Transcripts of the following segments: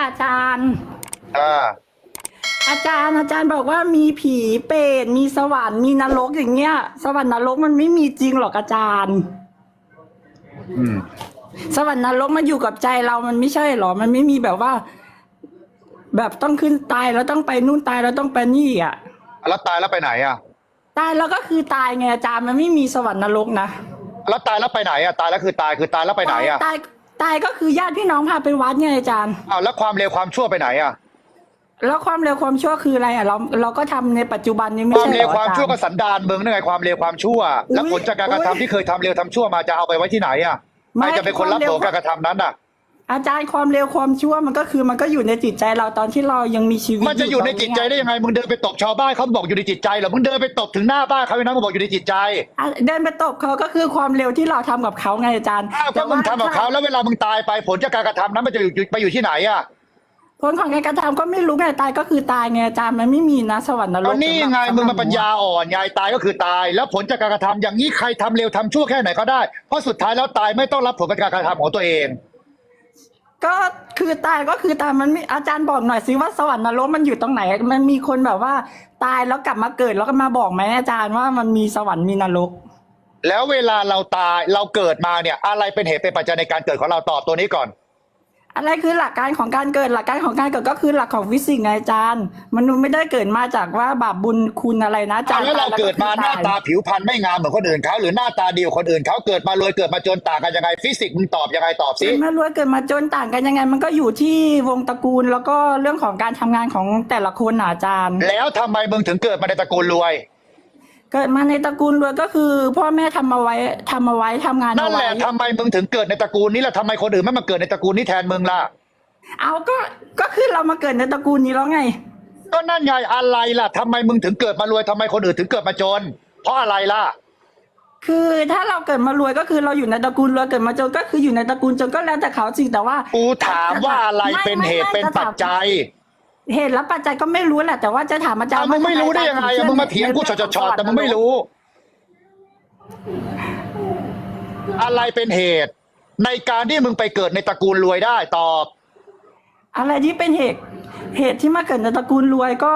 อาจารย์ อ่า อาจารย์อาจารย์บอกว่ามีผีเปรตมีสวรรค์มีนรกอย่างเงี้ย สวรรค์นรกมันไม่มีจริงหรอกอาจารย์ อืม สวรรค์นรกมันอยู่กับใจเรามันไม่ใช่หรอ มันไม่มีแบบว่า แบบต้องขึ้นตายแล้วต้องไปนู่นตายแล้วต้องไปนี่อะแล้วตายแล้วไปไหนอะ ตายแล้วก็คือตายไงอาจารย์มันไม่มีสวรรค์นรกนะ แล้วตายแล้วไปไหนอะตายแล้วคือตายคือตายแล้วไปไหนอะตายตายก็คือญาติพี่น้องพาไปวัดไงอาจารย์อ้าวแล้วความเร็วความชั่วไปไหนอะแล้วความเร็วความชั่วคืออะไรอะเราเราก็ทำในปัจจุบันนี้ไม่ความใช่หเร็รวอความอาจารชั่วก็ย์สันดานมึงนั่นไงความเร็วความชั่ว แล้วผลจากการกระทำที่เคยทำเร็วทำชั่วมาจะเอาไปไว้ที่ไหนอะใครจะเป็นคนรับผลการกระทำนั้นอะ อาจารย์ความเร็วความชั่วมันก็คือมันก็อยู่ในจิตใจเราตอนที่เรายังมีชีวิตมันจะอยู่ในจิตใจได้ยังไงมึงเดินไปตบชาวบ้านเขาบอกอยู่ในจิตใจเหรอมึงเดินไปตบถึงหน้าบ้านเขาเลยนะมึงบอกอยู่ในจิตใจอะเดินไปตบเขาก็คือความเร็วที่เราทำกับเขาไงอาจารย์อ้าวก็มึงทำกับเขาแล้วเวลามึงตายไปผลจากการกระทำนั้นมันจะอยู่ไปอยู่ที่ไหนอะผลของการกระทำก็ไม่รู้ไงตายก็คือตายไงอาจารย์มันไม่มีนะสวรรค์นรก็กนี่สำหรับไงสำหรับมึงมาปัญญาอ่อนไงตายก็คือตาย แล้วผลจากการกระทำอย่างนี้ใครทำเร็วทำชั่วแค่ไหนก็ได้เพราะสุดท้ายแล้วตายไม่ต้องรับผลจากการกระทำของตัวเอง ก็คือตายก็คือตายมันไม่อาจารย์บอกหน่อยสิว่าสวรรค์นรกมันอยู่ตรงไหน มันมีคนแบบว่า ตายแล้วกลับมาเกิดแล้วก็มาบอกไหมอาจารย์ว่ามันมีสวรรค์มีนรก แล้วเวลาเราตายเราเกิดมาเนี่ย อะไรเป็นเหตุเป็นปัจจัยในการเกิดของเราตอบตัวนี้ก่อน อะไรคือหลักการของการเกิดหลักการของการเกิดก็คือหลักของฟิสิกส์ไงอาจารย์มนุษย์ไม่ได้เกิดมาจากว่าบาปบุญคุณอะไรนะอาจารย์แล้วเราตยเกิดมาหน้าคือตาผิวพรรณไม่งามเหมือนคนอื่นเขาหรือหน้าตาดีกว่าคนอื่นเขาเกิดมารวยเกิดมาจนต่างกันยังไงฟิสิกส์มึงตอบยังไงตอบสิเกิดมารวยเกิดมาจนต่างกันยังไง มันก็อยู่ที่วงตระกูลแล้วก็เรื่องของการทำงานของแต่ละคนน่ะอาจารย์ แล้วทำไมมึงถึงเกิดมาในตระกูลรวย เกิดมาในตระกูลรวยก็คือ พ่อแม่ทำเอาไว้ทำเอาไว้ทำงานนั่เอานแหไว้ละทำไมมึงถึงเกิดในตระกูลนี้ล่ะทำไมคนอื่นไม่มาเกิดในตระกูลนี้แทนมึงล่ะ เอาก็ก็คือเรามาเกิดในตระกูลนี้แล้วไง ก็นั่นไงอะไรล่ะทำไมมึงถึงเกิดมารวยทำไมคนอื่นถึงเกิดมาจน เพราะอะไรล่ะ คือถ้าเราเกิดมารวยก็คือเราอยู่ในตระกูลรวยเกิดมาจนก็คืออยู่ในตระกูลจนก็แล้วแต่เขาสิแต่ว่ากูถามว่าอะไรม่เป็นเหตุไม่เป็นจะปัถาจมจัย เหตุและปัจจัยก็ไม่รู้แหละแต่ว่าจะถามอาจารอ้าวย์มึงไม่รู้ได้ยังไงอะมึงมาเถียงกูชอดๆแต่มึงไม่รู้ อะไรเป็นเหตุ ในการที่มึงไปเกิดในตระกูลรวยได้ตอบ อะไรที่เป็นเหตุเหตุที่มาเกิดในตระกูลรวยก็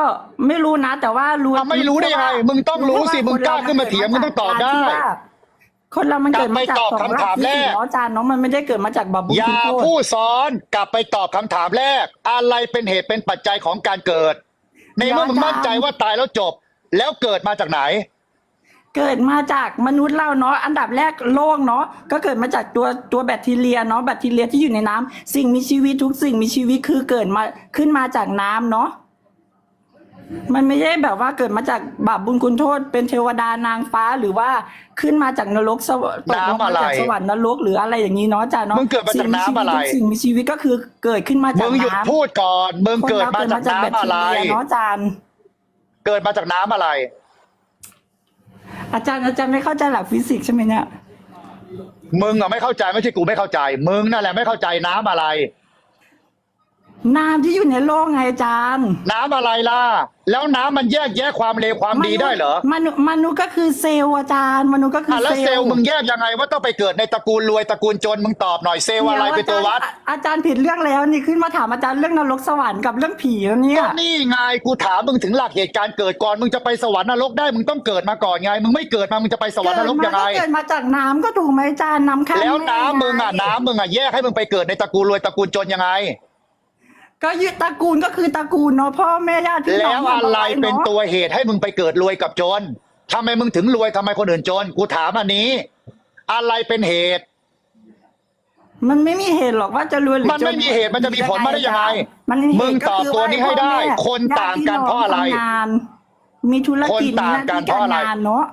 ไม่รู้นะ แต่ว่ารู้อะไม่รู้ได้ยังไงมึงต้องรู้สิมึงกล้าขึ้นมาเถียงมึงต้องตอบได้ คนเรามันเกิดมาจากกลับไปตอบสองคำถามแรกเนาะอาจารย์เนาะมันไม่ได้เกิดมาจากบาปบุญอย่าคุณโทษพูดซ้อนกลับไปตอบคำถามแรก อะไรเป็นเหตุเป็นปัจจัยของการเกิด ในเมื่อมึงมั่นใจว่าตายแล้วจบ แล้วเกิดมาจากไหน เกิดมาจากมนุษย์เราเนาะอันดับแรกโลกเนาะก็เกิดมาจากตัวตัวแบคทีเรียเนาะแบคทีเรียที่อยู่ในน้ำสิ่งมีชีวิตทุกสิ่งมีชีวิตคือเกิดมาขึ้นมาจากน้ำเนาะ มันไม่ใช่แบบว่าเกิดมาจากบาปบุญคุณโทษ เป็นเทวดานางฟ้าหรือว่าขึ้นมาจากนรกสวรรค์ตกลงมาจากน้ำอะไรสวรรค์นรกหรืออะไรอย่างนี้เนาะอาจารย์เนาะมึงเกิดมาจากน้ำอะไรสิ่งมีชีวิตทุกสิ่งมีชีวิตก็คือเกิดขึ้นมาจากมึงหยุดน้ำพูดก่อนมึงคนเกิดเรามาเกิดจากมาจากแบคน้ำอะทีไรเรียเนาะอาจารย์เกิดมาจากน้ำอะไร อาจารย์อาจารย์ไม่เข้าใจหลักฟิสิกส์ใช่ไหมเนี่ยมึงอะไม่เข้าใจไม่ใช่กูไม่เข้าใจ มึงนั่นแหละไม่เข้าใจน้ำอะไร น้ำที่อยู่ในโลกไงอาจารย์ น้ำอะไรล่ะ แล้วน้ำมันแยกแยะความเลวความดีได้เหรอมนุษย์มนุษย์ก็คือเซลล์อาจารย์ มนุษย์ก็คืออะแล้วเซลล์มึงแยกยังไงว่าต้องไปเกิดในตระกูลรวยตระกูลจนมึงตอบหน่อยเซลล์อะไรเป็นตัววัดอาจารย์อาจารย์ผิดเรื่องแล้วนี่ขึ้นมาถามอาจารย์เรื่องนรกสวรรค์กับเรื่องผีแล้วเนี่ย ก็นี่ไงกูถามมึงถึงหลักเหตุการณ์เกิดก่อนมึงจะไปสวรรค์นรกได้มึงต้องเกิดมาก่อนไง มึงไม่เกิดมามึงจะไปสวรรค์นรกยังไง เกิดมาจากน้ำก็ถูกไหมอาจารย์น้ำข้างแล้วน้ำแมึงอะน้ำมึงอะแยกให้มึงไปเกิดในตระกูลรวยตระกูลจนยังไง ก็ยึดตระกูลก็คือตระกูลเนาะพ่อแม่ญาติพี่น้แล้องวอะไรทำาเป็นาะตัวเหตุให้มึงไปเกิดรวยกับจนทำไมมึงถึงรวยทำไมคนอื่นจน กูถามอันนี้ อะไรเป็นเหตุ มันไม่มีเหตุหรอกว่าจะรวยหรือมันไม่มีเหตุมันจะมีผลมาได้ยังไงมันมีเหตุมึงตอบก็คืตัวนี้ให้ได้พ่อแม่คนต่างกันเพราะอะไร ญติพี่น้งทำงานมีธุรกิจคนต่างกันมีหเพราะอะไรที่กงานเนาะ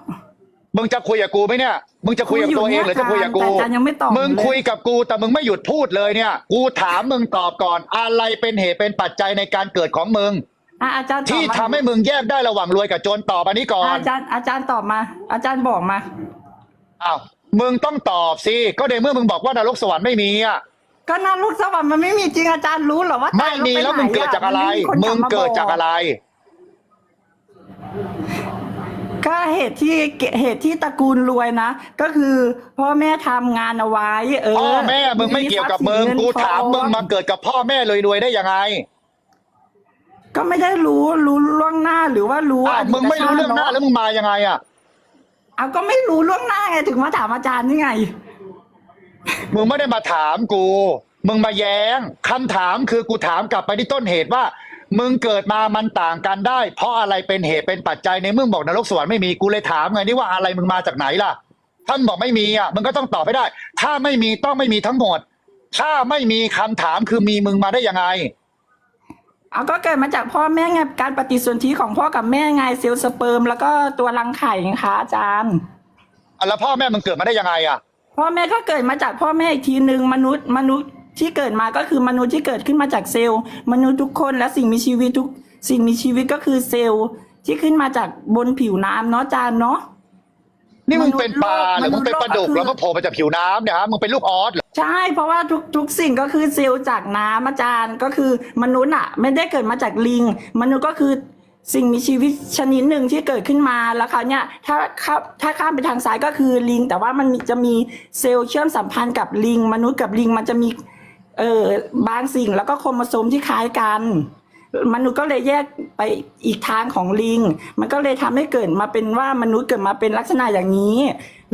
มึงจะคุยกับกูไหมเนี่ย มึงจะคุยกับตัวเองหรือจะคุยกับกู แต่อาจารย์ยังไม่ตอบมึงเลยคุยกับกูแต่มึงไม่หยุดพูดเลยเนี่ย กูถามมึงตอบก่อน อะไรเป็นเหตุเป็นปัจจัยในการเกิดของมึง อะอาจารย์ตอบที่มาทำให้มึงแยกได้ระหว่างรวยกับจนตอบอันนี้ก่อนอาจารย์อาจารย์ตอบมา อาจารย์บอกมา อ้าว มึงต้องตอบสิ ก็ในเมื่อมึงบอกว่านรกสวรรค์ไม่มีอะ ก็นรกสวรรค์มันไม่มีจริงอาจารย์รู้เหรอว่าไม่มีแล้วมึงเกิดจากอะไร มึงเกิดจากอะไร ก็ก็เหตุที่เหตุที่ตระกูลรวยนะ ก็คือพ่อแม่ทำงานเอาไว้ เออพ่อแม่มึงไม่เกี่ยวกับมึงทรัพย์สินกูเนถามมึงทอมาเกิดกับพ่อแม่รวยๆได้ยังไงก็ไม่ได้รู้รู้ล่วงหน้าหรือว่ารู้อ้าวอดีตมึงไม่รู้เรื่องหน้าชติแล้วมึงมายังไงอะเอาก็ไม่รู้ล่วงหน้าไงถึงมาถามอาจารย์นี่ไง มึงไม่ได้มาถามกู มึงมาแย้งคำถามคือกูถามกลับไปที่ต้นเหตุว่า มึงเกิดมามันต่างกันได้ เพราะอะไรเป็นเหตุเป็นปัจจัยในมึงบอกนรกสวรรค์ไม่มีกูเลยถามไงนี่ว่าอะไรมึงมาจากไหนล่ะ ท่านบอกไม่มีอะมึงก็ต้องตอบให้ได้ ถ้าไม่มีต้องไม่มีทั้งหมด ถ้าไม่มีคำถามคือมีมึงมาได้ยังไงเอาก็เกิดมาจากพ่อแม่ไงการปฏิสนธิของพ่อกับแม่ไงเซลล์สเปิร์มแล้วก็ตัวรังไข่ไงคะอาจารย์อะแล้วพ่อแม่มึงเกิดมาได้ยังไงอะพ่อแม่ก็เกิดมาจากพ่อแม่อีกทีหนึ่งมนุษย์มนุษย์ ที่เกิดมาก็คือมนุษย์ที่เกิดขึ้นมาจากเซลล์ มนุษย์ทุกคนและสิ่งมีชีวิตทุกสิ่งมีชีวิตก็คือเซลล์ที่ขึ้นมาจากบนผิวน้ำเนาะอาจารย์เนาะนี่มึงเป็นปลาหรือมึงเป็นปลาดุกมนุษย์โลกแล้วก็โผล่มาจากผิวน้ำเนี่ยฮะมึงเป็นลูกออสเหรอใช่ เพราะว่าทุกทุกสิ่งก็คือเซลล์จากน้ำอาจารย์ก็คือมนุษย์อะ ไม่ได้เกิดมาจากลิง มนุษย์ก็คือสิ่งมีชีวิตชนิดหนึ่งที่เกิดขึ้นมาแล้วเขาวเนี่ยถ้าข้าถ้าข้ามไปทางซ้ายก็คือลิง แต่ว่ามันมีจะมีเซลล์เชื่อมสัมพันธ์กับลิง มนุษย์กับลิงมันจะมี เออบางสิ่งแล้วก็โครโมโซมที่คล้ายกันมนุษย์ก็เลยแยกไปอีกทางของลิง มันก็เลยทำให้เกิดมาเป็นว่ามนุษย์เกิดมาเป็นลักษณะอย่างนี้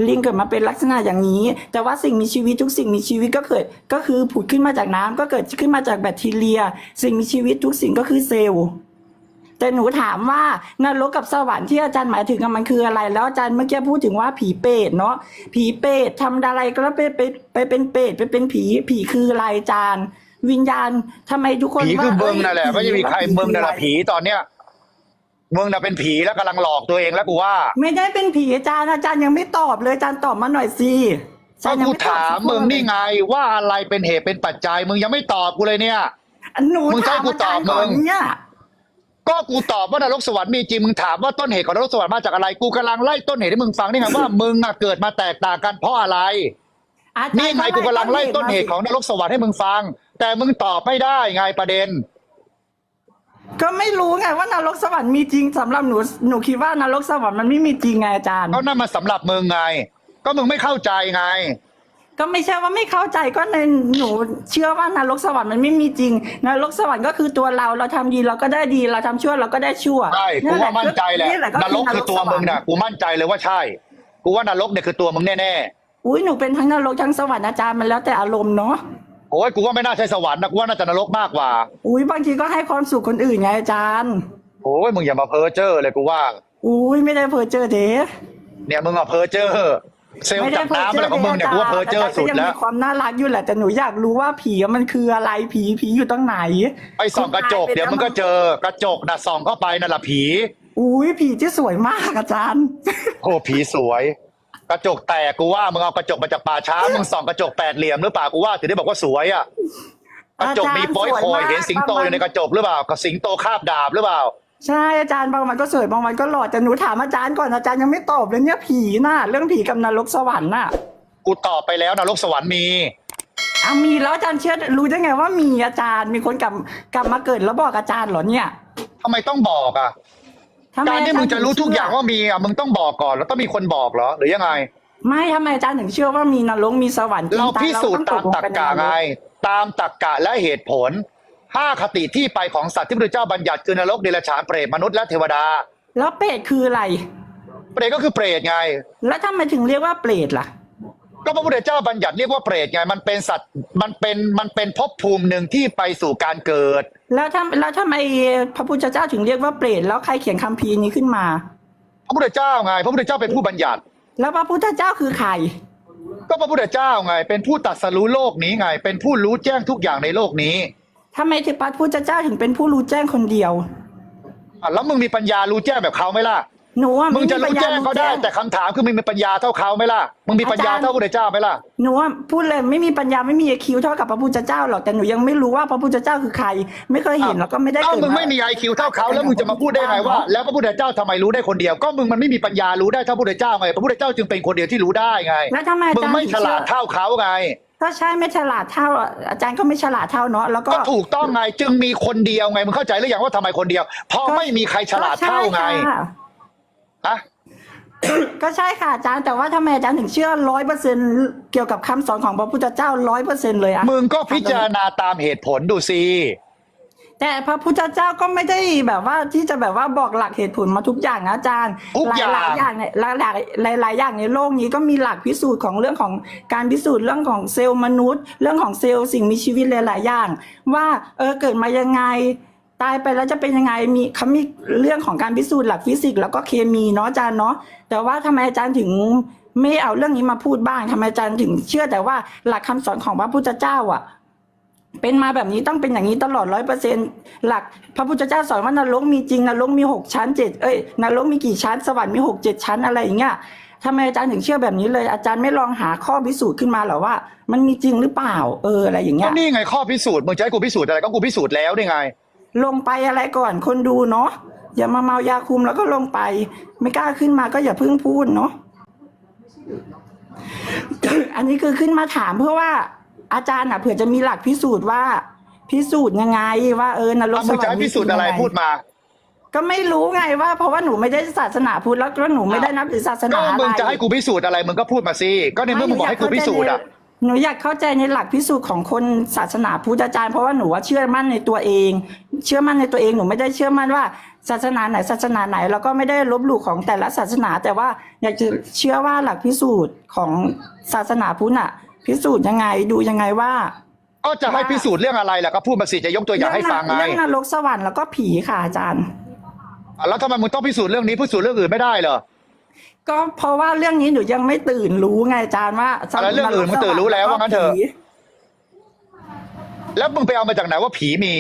ลิงเกิดมาเป็นลักษณะอย่างนี้ แต่ว่าสิ่งมีชีวิตทุกสิ่งมีชีวิตก็เกิดก็คือผุดขึ้นมาจากน้ำก็เกิดขึ้นมาจากแบคทีเรีย สิ่งมีชีวิตทุกสิ่งก็คือเซลล์ แต่หนูถามว่านรกกับสวรรค์ที่อาจารย์หมายถึงอะมันคืออะไร แล้วอาจารย์เมื่อกี้พูดถึงว่าผีเปรตเนาะผีเปรตทำอะไรก็แล้วไปไปไปเป็นเปรตไปเป็นผีผีคืออะไรอาจารย์ วิญญาณทำไมทุกคนผีคือว่ามึงนั่นแหละเอ้ยไม่ใช่มีใครผีมึงนั่นแหละคืออไผีตอนเนี้ยมึงน่ะเป็นผีแล้วกำลังหลอกตัวเองแล้วกูว่า ไม่ได้เป็นผีอาจารย์อาจารย์ยังไม่ตอบเลยอาจารย์ตอบมาหน่อยสิอาก็จารย์ยังกูไม่ตอบถามมึงนี่ไงว่าอะไรเป็นเหตุเป็นปัจจัย มึงยังไม่ตอบกูเลยเนี่ยหนูมึงจะถาให้มกูอาจารย์ตอบก่อนมึงเนี่ย ก็กูตอบว่านรกสวรรค์มีจริงมึงถามว่าต้นเหตุของนรกสวรรค์มาจากอะไร กูกำลังไล่ต้นเหตุให้มึงฟังนี่ไงว่ามึงอะเกิดมาแตกต่างกันเพราะอะไร อาจารย์นี่ไงกูกำลังไล่ต้นเหตุของนรกสวรรค์ให้มึงฟัง แต่มึงตอบไม่ได้ไงประเด็น ก็ไม่รู้ไงว่านรกสวรรค์มีจริงสำหรับหนูหนูคิดว่านรกสวรรค์มันไม่มีจริงไงอาจารย์ ก็นั่นมันสำหรับมึงไง ก็มึงไม่เข้าใจไง ก็ไม่ใช่ว่าไม่เข้าใจก็ในหนูเชื่อว่านรกสวรรค์มันไม่มีจริงนรกสวรรค์ก็คือตัวเราเราทำดีเราก็ได้ดีเราทำชั่วเราก็ได้ชั่วใช่กูว่ามั่นใจแหละนี่ก็นรกคือตัวมึงน่ะกูมั่นใจเลยว่าใช่ กูว่านรกเนี่ยคือตัวมึงแน่อุ้ยหนูเป็นทั้งนรกทั้งสวรรค์อาจารย์มันแล้วแต่อารมณ์เนาะๆโอ้ยกูว่าไม่น่าใช่สวรรค์นะกูว่าน่าจะนรกมากกว่าอุ้ยบางทีก็ให้ความสุขคนอื่นไงอาจารย์โอ้ยมึงอย่ามาเพ้อเจ้อเลยกูว่า อุ้ยไม่ได้เพอเจอเด้เนี่ยมึงอะเพ้อเจ้อ เซลล์จากน้ำอะไรของมึงเนี่ยกูว่าเพ้อเจ้อสุดอาจารย์ก็ยังแล้วมีความน่ารักอยู่แหละแต่หนูอยากรู้ว่าผีมันคืออะไรผีผีอยู่ตรงไหนไปส่องกระจก เดี๋ยวมึงก็เจอกระจกนะส่องเข้าไปนั่นแหละผีอุ้ยผีที่สวยมากอาจารย์โอ้ผีสวย กระจกแตกกูว่ามึงเอากระจกมาจากป่าช้ามึงส่องกระจกแปดเหลี่ยมหรือเปล่ากูว่าถึงได้บอกว่าสวยอะกระจกมีโป้อยคอยเห็นสิงโตอยู่ในกระจกหรือเปล่ากับสิงโตคาบดาบหรือเปล่า ใช่อาจารย์บางวันก็สวยบางวันก็หล่อแต่หนูถามอาจารย์ก่อนอาจารย์ยังไม่ตอบเลยเนี่ยผีน่ะเรื่องผีกับนรกสวรรค์น่ะกูตอบไปแล้วนรกสวรรค์มีเอามีแล้วอาจารย์เชื่อรู้ได้ไงว่ามีอาจารย์มีคนกลับกลับมาเกิดแล้วบอกอาจารย์เหรอเนี่ยทำไมต้องบอกอะทำไมการที่มึงจะรู้ทุกอย่างถึว่ามีอะมึงต้องบอกก่อน แล้วต้องมีคนบอกเหรอหรือยังไง ไม่ทำไมอาจารย์ถึงเชื่อว่ามีนรกมีสวรรค์จงเราพิสูจน์ต้ตาองมตรรกะลงปในนรไงตามตรรกะและเหตุผล ห้าคติที่ไปของสัตว์ที่พระเจ้าบัญญัติคือนรกเดรัจฉานเปรตมนุษย์และเทวดา แล้วเปรตคืออะไร เปรตก็คือเปรตไง แล้วทำไมถึงเรียกว่าเปรตล่ะ ก็พระพุทธเจ้าบัญญัติเรียกว่าเปรตไง มันเป็นสัตว์มันเป็นมันเป็นภพภูมิหนึ่งที่ไปสู่การเกิด แล้วทำแล้วทำไมพระพุทธเจ้าถึงเรียกว่าเปรตแล้วใครเขียนคัมภีร์นี้ขึ้นมา พระพุทธเจ้าไง พระพุทธเจ้าเป็นผู้บัญญัติ แล้วพระพุทธเจ้าคือใครก็พระพุทธเจ้าไง เป็นผู้ตรัสรู้โลกนี้ไง เป็นผู้รู้แจ้งทุกอย่างในโลกนี้ ทำไมถึงพระพุทธเจ้าถึงเป็นผู้รู้แจ้งคนเดียว อะแล้วมึงมีปัญญารู้แจ้งแบบเขาไหมล่ะ หนูว่ามึมึงจะรู้แจ้งเขาได้แต่คำถามคือมึงมีปัญญาเท่าเขาไหมล่ะ มึงมีปัญญาเท่าพระพุทธเจ้าไหมล่ะ หนูว่าพูดเลยไม่มีปัญญาไม่มีคิวเท่ากับพระพุทธเจ้าหรอกแต่หนูยังไม่รู้ว่าพระพุทธเจ้าคือใคร ไม่เคยเห็นแล้วก็ไม่ได้เอ้าเกิดมึงไม่มีไอคิวเท่าเขาแล้วมึงจะมาพูดได้ไงว่า แล้วพระพุทธเจ้าทำไมรู้ได้คนเดียว ก็มึงมันไม่มีปัญญารู้ได้เท่าพระพุทธเจ้าไงพระพุทธเจ้าจึงเป็นคนเดียวที่รู้ได้ไงแล้วทำไมอามึงจารย์ไม่ฉลาดถึงเชื่อเท่าเขาไง ถ้าใช่ไม่ฉลาดเท่า อาจารย์ก็ไม่ฉลาดเท่าเนาะแล้วก็ก็ถูกต้องไงจึงมีคนเดียวไงมึงเข้าใจหรือยังว่าทำไมคนเดียว เพราะไม่มีใครฉลาดเท่าไงก็ใช่ค่ะอะก็ใช่ค่ะอาจารย์แต่ว่าทำไมอาจารย์ถึงเชื่อร้อยเปอร์เซ็นเกี่ยวกับคำสอนของพระพุทธเจ้าร้อยเปอร์เซ็นเลยอะมึงก็พิจารณาตามเหตุผลดูสิ แต่พระพุทธเจ้าก็ไม่ได้แบบว่าที่จะแบบว่าบอกหลักเหตุผลมาทุกอย่างนะอาจารย์ทุกอย่างหลายๆอย่างเนี่ยหลายหลายหลายหลายอย่างในโลกนี้ก็มีหลักพิสูจน์ของเรื่องของการพิสูจน์เรื่องของเซลล์มนุษย์ เรื่องของเซลล์สิ่งมีชีวิตหลายๆอย่าง ว่าเออเกิดมายังไง ตายไปแล้วจะเป็นยังไงมีเขามีเรื่องของการพิสูจน์หลักฟิสิกส์แล้วก็เคมีเนาะอาจารย์เนาะแต่ว่าทำไมอาจารย์ถึงไม่เอาเรื่องนี้มาพูดบ้างทำไมอาจารย์ถึงเชื่อแต่ว่าหลักคำสอนของพระพุทธเจ้าอะ เป็นมาแบบนี้ต้องเป็นอย่างนี้ตลอดร้อยเปอร์เซ็นหลัก พระพุทธเจ้าสอนว่านรกมีจริงนรกมีหกชั้นเจ็ดเอ้ยนรกมีกี่ชั้นสวรรค์มีหกเจ็ดชั้นอะไรอย่างเงี้ยทำไมอาจารย์ถึงเชื่อแบบนี้เลย อาจารย์ไม่ลองหาข้อพิสูจน์ขึ้นมาเหรอว่า มันมีจริงหรือเปล่า เอออะไรอย่างเงี้ก็ยนี่ไงข้อพิสูจน์มึงจะให้กูพิสูจน์อะไรก็กูพิสูจน์แล้วนี่ไง ลงไปอะไรก่อนคนดูเนาะอย่ามาเมายาคุมแล้วก็ลงไป ไม่กล้าขึ้นมาก็อย่าเพิ่งพูดเนาะอันนี้คือขึ้นมาถามเพื่อว่า อาจารย์อะเผื่อจะมีหลักพิสูจน์ว่า พิสูจน์ยังไง ว่าเออนรกเอาสมึงวรจะรให้ค์พิสูจน์อะไรมีจงงพูดมา ก็ไม่รู้ไงว่า เพราะว่าหนูไม่ได้ศาสนาพุทธแล้วก็หนูไม่ได้นับถือศาสนาก็อะไรมึงจะให้กูพิสูจน์อะไรมึงก็พูดมาสิก็ในเมื่อมึงบอกให้กูพิสูจน์อะหนูอยากเข้าใจในหลักพิสูจน์ของคนศาสนาพุทธอาจารย์เพราะว่าหนูว่าเชื่อมั่นในตัวเอง เชื่อมั่นในตัวเองหนูไม่ได้เชื่อมั่นว่า ศาสนาไหนศาสนาไหน แล้วก็ไม่ได้ลบหลู่ของแต่ละศาสนา แต่ว่าอยากจะเชื่อว่าหลักพิสูจน์ของศาสนาพุทธน่ะ พิสูจน์ยังไงดูยังไงว่า ก็จะให้พิสูจน์เรื่องอะไรล่ะก็พูดมาสิจะยกตัวอย่างให้ฟังไงเรื่องนรกสวรรค์แล้วก็ผีค่ะอาจารย์แล้วทำไมมึงต้องพิสูจน์เรื่องนี้พิสูจน์เรื่องอื่นไม่ได้เหรอก็เพราะว่าเรื่องนี้หนูยังไม่ตื่นรู้ไงอาจารย์ว่าอะไรเรื่องอื่นมึงตื่นรู้แล้วว่างั้นเถอะผีแล้วมึงไปเอามาจากไหนว่าผีมี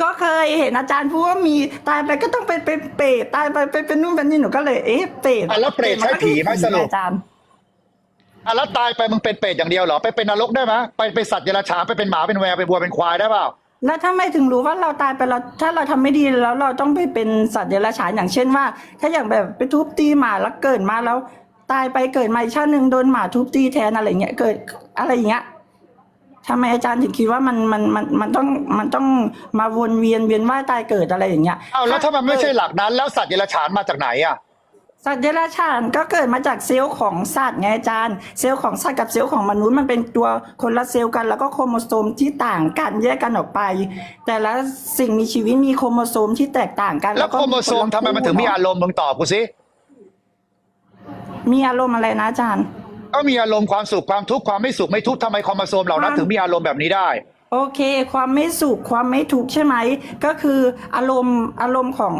ก็เคยเห็นอาจารย์พูดว่ามีตายไปก็ต้องเป็นเป็นเปรตตายไปเป็นเป็นนู่นเป็นนี่หนูก็เลยเอ๊ะเปรตอะแล้วเปรตใช่ผีไหมสรุปอาจารย์ อะแล้วตายไปมึงเป็นเปรตอย่างเดียวเหรอ ไปเป็นนรกได้ไหมไปเป็นสัตว์เดรัจฉานไปเป็นหมาเป็นแมวเป็นวัวเป็นควายได้เปล่า แล้วถ้าไม่ถึงรู้ว่าเราตายไปแล้วถ้าเราทำไม่ดีแล้วเราต้องไปเป็นสัตว์เดรัจฉานอย่างเช่นว่า ถ้าอย่างแบบไปทุบตีหมาแล้วเกิดมาแล้ว ตายไปเกิดมาอีกชาติหนึ่งโดนหมาทุบตีแทนอะไรเงี้ยเกิดอะไรอย่างเงี้ยทำไมอาจารย์ถึงคิดว่ามันมันมันมันต้องมันต้องมาวนเวียนเวียนว่ายตายเกิดอะไรอย่างเงี้ย เอาแล้วถ้ามันไม่ใช่หลักนั้น แล้วสัตว์เดรัจฉานมาจากไหนอะ สัตว์เดรัจฉานก็เกิดมาจากเซลล์ของสัตว์ไงอาจารย์ เซลล์ของสัตว์กับเซลล์ของมนุษย์มันเป็นตัวคนละเซลล์กัน แล้วก็โครโมโซมที่ต่างกันแยกกันออกไป แต่ละสิ่งมีชีวิตมีโครโมโซมที่แตกต่างกันแล้วก็โครโมโซมคนละทำไมมันถึงมีคู่อารมณ์มึงตอบกูสิมีอารมณ์อะไรนะอาจารย์ ก็มีอารมณ์ความสุขความทุกข์ความไม่สุขไม่ทุกข์ทำไมโครโมโซมเหล่านั้นความถึงมีอารมณ์แบบนี้ได้โอเค ความไม่สุขความไม่ทุกข์ใช่ไหมก็คืออารมณ์อารมณ์ของ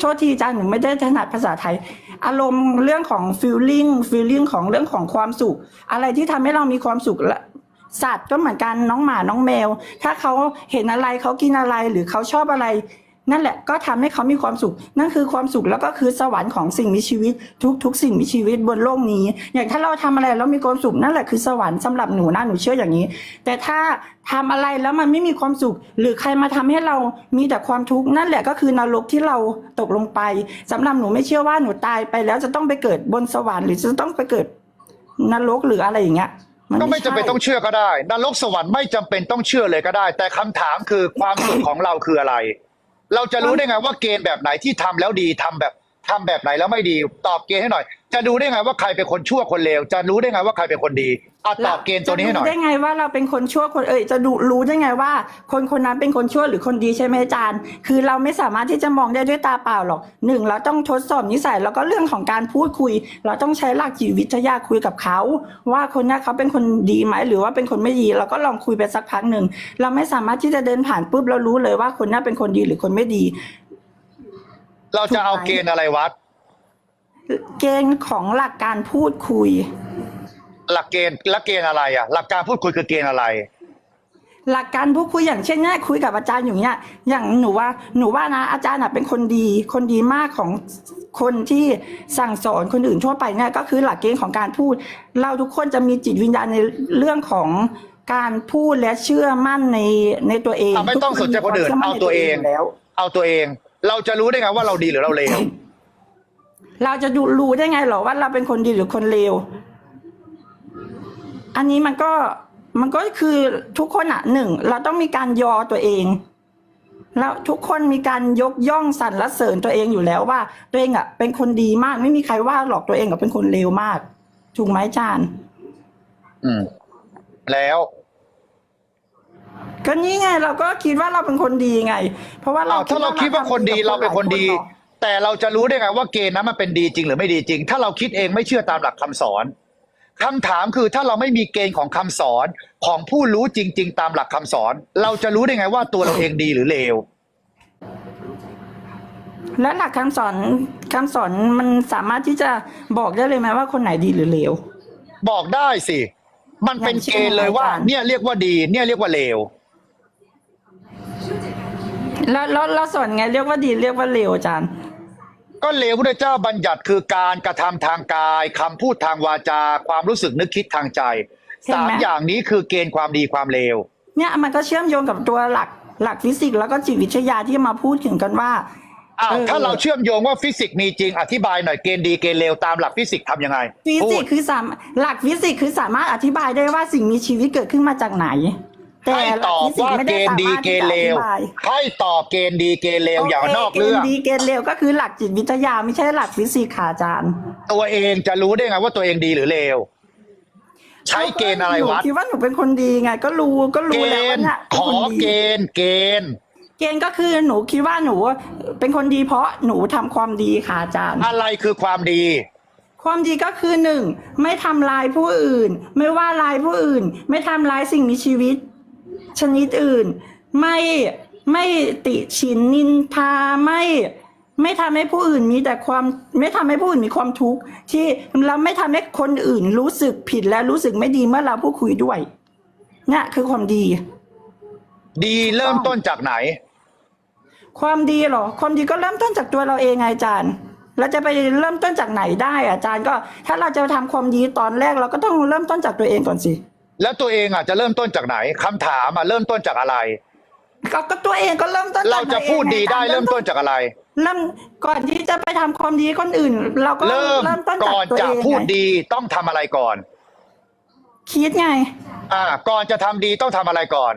โทษทีจ้าหนูไม่ได้ถนัดภาษาไทย อารมณ์เรื่องของฟิลลิ่งฟิลลิ่งของเรื่องของความสุข อะไรที่ทำให้เรามีความสุขละสัตว์ก็เหมือนกันน้องหมาน้องแมว ถ้าเขาเห็นอะไรเขากินอะไรหรือเขาชอบอะไร นั่นแหละก็ทำให้เขามีความสุข นั่นคือความสุขแล้วก็คือสวรรค์ของสิ่งมีชีวิต ทุกทุกสิ่งมีชีวิตบนโลกนี้ อย่างถ้าเราทำอะไรแล้วมีความสุขนั่นแหละคือสวรรค์สำหรับหนูนะหนูเชื่ออย่างนี้ แต่ถ้าทำอะไรแล้วมันไม่มีความสุข หรือใครมาทำให้เรามีแต่ความทุกข์นั่นแหละก็คือนรกที่เราตกลงไปสำหรับหนูไม่เชื่อว่าหนูตายไปแล้วจะต้องไปเกิดบนสวรรค์หรือจะต้องไปเกิดนรกหรืออะไรอย่างเงี้ยนก็ไม่จำเป็นใช่ต้องเชื่อก็ได้นรกสวรรค์ไม่จำเป็นต้องเชื่อเลยก็ได้ แต่คำถามคือความสุขของเราคืออะไร เราจะรู้ได้ไงว่าเกณฑ์แบบไหนที่ทำแล้วดีทำแบบ ทำแบบไหนแล้วไม่ดี ตอบเกณฑ์ให้หน่อย จะดูได้ไงว่าใครเป็นคนชั่วคนเลวจะรู้ได้ไงว่าใครเป็นคนดีอะตอบเกณฑ์ตัวนี้ให้หน่อยจะรู้ได้ไงว่าเราเป็นคนชั่วคนเอ่ยจะดูรู้ได้ไงว่า คนคนนั้นเป็นคนชั่วหรือคนดีใช่ไหมอาจารย์ คือเราไม่สามารถที่จะมองได้ด้วยตาเปล่าหรอกหนึ่งเราต้องทดสอบนิสัยแล้วก็เรื่องของการพูดคุย เราต้องใช้หลักจิตวิทยาคุยกับเขา ว่าคนนี้เขาเป็นคนดีไหมหรือว่าเป็นคนไม่ดีเราก็ลองคุยไปสักพักหนึ่งเราไม่สามารถที่จะเดินผ่านปุ๊บเรารู้เลยว่าคนนี้เป็นคนดีหรือคนไม่ดี เราจะเอาเกณฑ์อะไรวัด เกณฑ์ของหลักการพูดคุย หลักเกณฑ์และเกณฑ์อะไรอะ หลักการพูดคุยคือเกณฑ์อะไร หลักการพูดคุยอย่างเช่นเนี่ยคุยกับอาจารย์อย่างเนี้ย อย่างหนูว่าหนูว่านะ อาจารย์อะเป็นคนดี คนดีมากของคนที่สั่งสอนคนอื่นทั่วไปเนี่ยก็คือหลักเกณฑ์ของการพูด เราทุกคนจะมีจิตวิญญาณในเรื่องของการพูดและเชื่อมั่นในในตัวเองอะไม่ต้องสนใจคนอื่นทุกมีเอาวามตัวชื่เองมั่นในแล้ว เอาตัวเอง เราจะรู้ได้ไงว่าเราดีหรือเราเลว เราจะดูรู้ได้ไงหรอว่าเราเป็นคนดีหรือคนเลว อันนี้มันก็มันก็คือทุกคนอะหนึ่งเราต้องมีการยอตัวเอง แล้วทุกคนมีการยกย่องสรรเสริญตัวเองอยู่แล้วว่า ตัวเองอะ เป็นคนดีมากไม่มีใครว่าหรอกตัวเองอะเป็นคนเลวมากถูกไหมอาจารย์อืม แล้ว ก็นี่ไงเราก็คิดว่าเราเป็นคนดีไง เพราะว่าเราอ้าวถ้าเราคิดว่าคนดีเราเป็นคนดี หลายเนาะแต่เราจะรู้ได้ไงว่าเกณฑ์นั้นมันเป็นดีจริงหรือไม่ดีจริง ถ้าเราคิดเองไม่เชื่อตามหลักคำสอนคำถามคือถ้าเราไม่มีเกณฑ์ของคำสอนของผู้รู้จริง ๆ ตามหลักคำสอน เราจะรู้ได้ไงว่าตัวเราเองดีหรือเลว และหลักคำสอนคำสอนมันสามารถที่จะบอกได้เลยไหมว่าคนไหนดีหรือเลว บอกได้สิ มันเป็นเกณฑ์เลยว่า อย่างเช่นอะไรอาจารย์ เนี่ยเรียกว่าดี เนี่ยเรียกว่าเลว แล้วแล้วแล้วสอนไงเรียกว่าดีเรียกว่าเลวอาจารย์ ก็เลวพระเจ้าบัญญัติคือการกระทำทางกายคำพูดทางวาจา ความรู้สึกนึกคิดทางใจเห็นสามไหมอย่างนี้คือเกณฑ์ความดีความเลวเนี่ยมันก็เชื่อมโยงกับตัวหลักหลักฟิสิกส์แล้วก็จิตวิทยาที่มาพูดถึงกันว่าอ้าวเออถ้าเราเชื่อมโยงว่าฟิสิกส์มีจริงอธิบายหน่อยเกณฑ์ดีเกณฑ์เลวตามหลักฟิสิกส์ทำยังไงฟิพูสิกดส์คือสามหลักฟิสิกส์คือสามารถอธิบายได้ว่าสิ่งมีชีวิตเกิดขึ้นมาจากไหนแต่ ให้หลัตกอบฟิสิกว่าส์ไม่เกได้ณฑ์สาดีมารถเกที่ณจะฑ์อเลวธิบายให้ตอบเกณฑ์ดีเกณฑ์เลวอย่างนอกเรื่องโคเกณฑ์ดีเกณฑ์เลวก็คือหลักจิตวิทยาไม่ใช่หลักฟิสิกส์ค่ะอาจารย์ ตัวเองจะรู้ได้ไงว่าตัวเองดีหรือเลวใช้เกณฑ์อะไรหนูวัดคิดว่าหนูเป็นคนดีไง ก็รู้ก็เกรู้แล้วณว่าฑ์เนี่ยขเป็นอคนเกดีณฑ์เกณฑ์เกณฑ์ก็คือหนูคิดว่าหนูเป็นคนดีเพราะหนูทำความดีค่ะอาจารย์ อะไรคือความดี ความดีก็คือหนึ่งไม่ทำลายผู้อื่น ไม่ว่าลายผู้อื่น ไม่ทำลายสิ่งมีชีวิต ชนิดอื่น ไม่ไม่ติฉินนินทาไม่ไม่ทำให้ผู้อื่นมีแต่ความไม่ทำให้ผู้อื่นมีความทุกข์ที่เราไม่ทำให้คนอื่นรู้สึกผิดและรู้สึกไม่ดีเมื่อเราพูดคุยด้วยเนี่ยคือความดี ดีเริ่มต้นจากไหน ความดีเหรอ ความดีก็เริ่มต้นจากตัวเราเองไงอาจารย์เราจะไปเริ่มต้นจากไหนได้อะอาจารย์ก็ ถ้าเราจะทำความดีตอนแรกเราก็ต้องเริ่มต้นจากตัวเองก่อนสิ แล้วตัวเองอะจะเริ่มต้นจากไหนคำถามอะเริ่มต้นจากอะไร ก็ก็ตัวเองก็เริ่มต้นจเรากจะตัวองพูดดีได้งเริ่มต้นจากอะไร เริ่มก่อนที่จะไปทำความดีคนอื่น เราก็เริ่มเริ่มต้นจากก่อนตัวจะเองพูดไงดีต้องทำอะไรก่อน คิดไง อ่า ก่อนจะทำดีต้องทำอะไรก่อน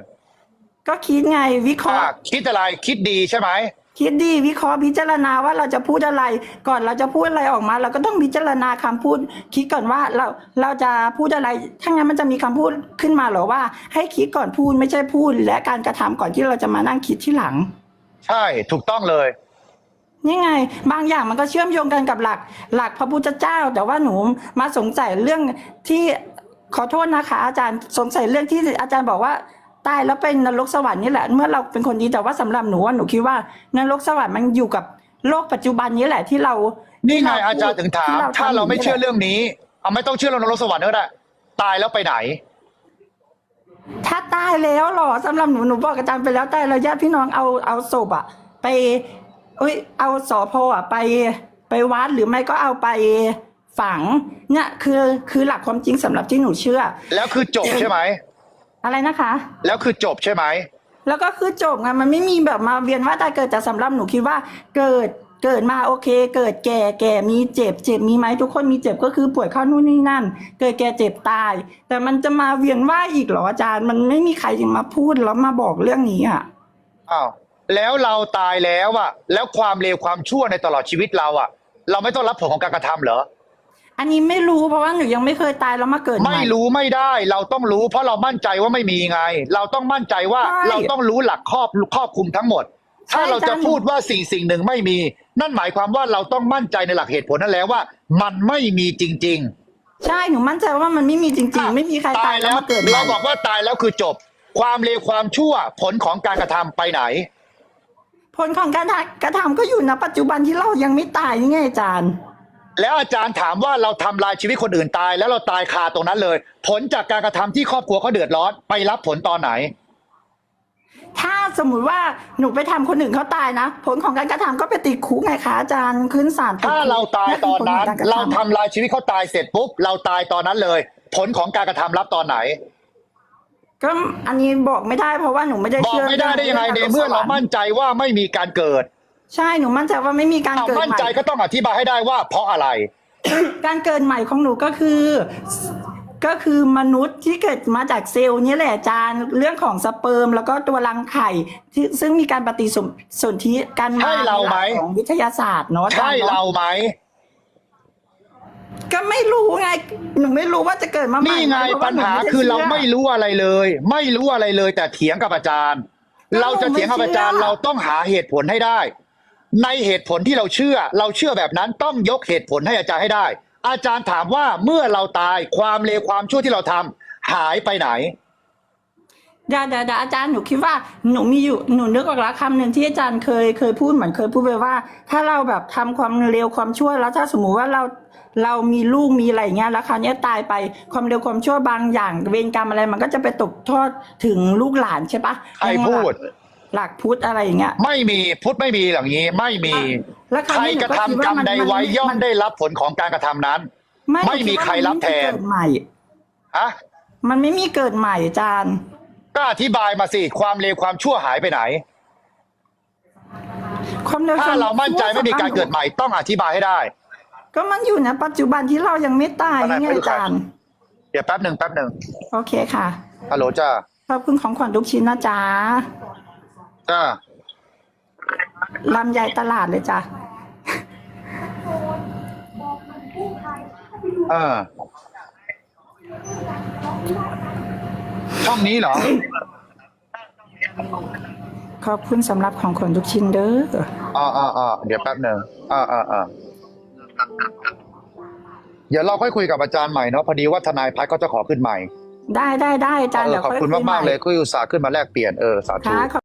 ก็คิดไงวิเคราะอ่าห์คิดอะไรคิดดีใช่ไหม คิดดีวิเคราะห์พิจารณาว่าเราจะพูดอะไร ก่อนเราจะพูดอะไรออกมา เราก็ต้องพิจารณาคำพูด คิดก่อนว่าเราเราจะพูดอะไรถ้างั้นมันจะมีคำพูดขึ้นมาเหรอว่า ให้คิดก่อนพูดไม่ใช่พูด และการกระทำก่อนที่เราจะมานั่งคิดที่หลัง ใช่ถูกต้องเลยนี่ไง บางอย่างมันก็เชื่อมโยงกันกับหลัก หลักพระพุทธเจ้า แต่ว่าหนูมาสงสัยเรื่องที่ขอโทษนะคะ อาจารย์สงสัยเรื่องที่อาจารย์บอกว่า ตายแล้วเป็นนรกสวรรค์นี่แหละ เมื่อเราเป็นคนดีแต่ว่าสำหรับหนูว่าหนูคิดว่านรกสวรรค์มันอยู่กับโลกปัจจุบันนี้แหละที่เรานี่ที่ไงเพูดอาจารย์ถึงถามที่ถ้าเราไม่ทำยู่เชื่อเรื่องนี้เอาไม่ต้องเชื่อเรื่องนรกสวรรค์ก็ได้ตายแล้วไปไหน ถ้าตายแล้วเหรอสำหรับหนูหนูบอกอาจารย์ไปแล้วตายแล้วญาติพี่น้องเอาเอาศพอะไปเอ้ยเอาสอพอะไปไปวัดหรือไม่ก็เอาไปฝังเนี่ยคือคือหลักความจริงสำหรับที่หนูเชื่อ แล้วคือจบใช่ไหม อะไรนะคะ แล้วคือจบใช่ไหมแล้วก็คือจบไงมันไม่มีแบบมาเวียนว่าตายเกิดแต่สำหรับหนูคิดว่าเกิดเกิดมาโอเค เกิดแก่แก่มีเจ็บเจ็บมีไหมทุกคนมีเจ็บก็คือป่วยเข้านู่นนี่นั่น เกิดแก่เจ็บตาย แต่มันจะมาเวียนว่าอีกเหรออาจารย์ มันไม่มีใครมาพูดแล้วมาบอกเรื่องนี้อะอ้าวแล้วเราตายแล้วอะแล้วความเลวความชั่วในตลอดชีวิตเราอะเราไม่ต้องรับผลของการกระทำเหรอ อันนี้ไม่รู้เพราะว่าหนูยังไม่เคยตายแล้วมาเกิดใหไม่รู้ไม่ได้ เราต้องรู้ เพราะเรามั่นใจว่าไม่มีไง เราต้องมั่นใจว่าใช่เราต้องรู้หลักครอบครอบคลุมทั้งหมด ถ้าใช่เราจะอาจารย์พูดว่าสิ่งสิ่งหนึ่งไม่มี นั่นหมายความว่าเราต้องมั่นใจในหลักเหตุผลนั่นแล้วว่า มันไม่มีจริงใช่หนูมั่นใจว่ามันไม่มีจริง ๆ ไม่มีใครๆตายแล้วมาเกิดใหเราม่บอกว่าตายแล้วคือจบ ความเลวความชั่วผลของการกระทำไปไหน ผลของการกระทำก็อยู่ณปัจจุบันที่เรายังไม่ตายนี่ไงอาจารย์ แล้วอาจารย์ถามว่าเราทำลายชีวิตคนอื่นตาย แล้วเราตายคาตรงนั้นเลย ผลจากการกระทำที่ครอบครัวเขาเดือดร้อนไปรับผลตอนไหน ถ้าสมมุติว่าหนูไปทำคนอื่นเขาตายนะ ผลของการกระทำก็ไปติดคุกไงคะอาจารย์ขึ้นศาลติดคุกถ้าเราตายตอนนั้นคืผลขงกะเราทำทำลายชีวิตเขาตายเสร็จปุ๊บเราตายตอนนั้นเลย ผลของการกระทำรับตอนไหนก็อันนี้บอกไม่ได้เพราะว่าหนูไม่ได้บอกเชื่อไม่ได้ได้ยังไงในเมื่อเรามั่นใจว่าไม่มีการเกิด ใช่หนูมั่นใจว่าไม่มีการเอาเกิดมั่นใหม่ ใจก็ต้องอธิบายให้ได้ว่า เพราะอะไร การเกิดใหม่ของหนูก็คือ ก็คือมนุษย์ที่เกิดมาจากเซลล์นี่แหละอาจารย์เรื่องของสเปิร์มแล้วก็ตัวรังไข่ที่ซึ่งมีการปฏิสมสนธิกันมาใช่เราไหม ในลักของวิทยาศาสตร์เนาะอจใช่ย์นะเราไหม ก็ไม่รู้ไง หนูไม่รู้ว่าจะเกิดมาใหม่นี่ไงเพระว่ปัญหานูด้คือเราชื่ไม่รู้อะไรเลย ไม่รู้อะไรเลยแต่เถียงกับอาจารย์แล้วเราจะเถียงกับอาจารย์หนูไม่เชื่อเราต้องหาเหตุผลให้ได้ ในเหตุผลที่เราเชื่อ เราเชื่อแบบนั้นต้องยกเหตุผลให้อาจารย์ให้ได้ อาจารย์ถามว่าเมื่อเราตายความเลวความชั่วที่เราทำหายไปไหนเดี๋ยวเดี๋ยวเดี๋ยวอาจารย์หนูคิดว่าหนูมีอยู่หนูนึกออกแล้วคำหนึ่งที่อาจารย์เคยเคยพูดเหมือนเคยพูดไปว่า ถ้าเราแบบทำความเร็วความชั่วแล้วถ้าสมมุติว่าเราเรามีลูกมีอะไรอย่างเงี้ยแล้วคราวเนี้ยตายไปความเร็วความชั่วบางอย่างเวรกรรมอะไรมันก็จะไปตกทอดถึงลูกหลานใช่ปะใครพูด หลักพุทธอะไรอย่างเงี้ย ไม่มีพุทธไม่มีอย่างนี้ ไม่มี แล้วคราวใครนี้หนูกระก็ทำคิดกรว่ารมมันใดมันไว้ย่อมมันได้รับผลของการกระทำนั้น ไม่มีใครรับแทนเกิดใหม่ฮะมันไม่มีเกิดใหม่อาจารย์ก็อธิบายมาสิความเลวความชั่วหายไปไหน ความเร็วถ้าเรามั่นใจไม่มีการเกิดใหม่ต้องอธิบายให้ได้ ก็มันอยู่ในปัจจุบันที่เรายังไม่ตายอะไรไงไม่รู้อาจารย์เดี๋ยวแป๊บหนึ่งแป๊บหนึ่งโอเคค่ะฮัลโหลจ้าขอบคุณของขวัญทุกชิ้นนะจ๊ะ จ้าลำไยตลาดเลยจ้ะเออ ช่องนี้เหรอ ขอบคุณสำหรับของขวัญทุกชิ้นเด้ออ่าอ่าอ่าเดี๋ยวแป๊บหนึ่งอ่าอ่าอ่าเดี๋ยวเราค่อยคุยกับอาจารย์ใหม่เนาะพอดีว่าทนายพัฒน์ก็จะขอขึ้นใหม่ ได้ได้ได้อาจารย์เออเดี๋ยวขอบคุณยยมากๆใหเลยคุยอุตส่าห์ขึ้นมาแลกเปลี่ยนเออสาธุ ค่ะขอบ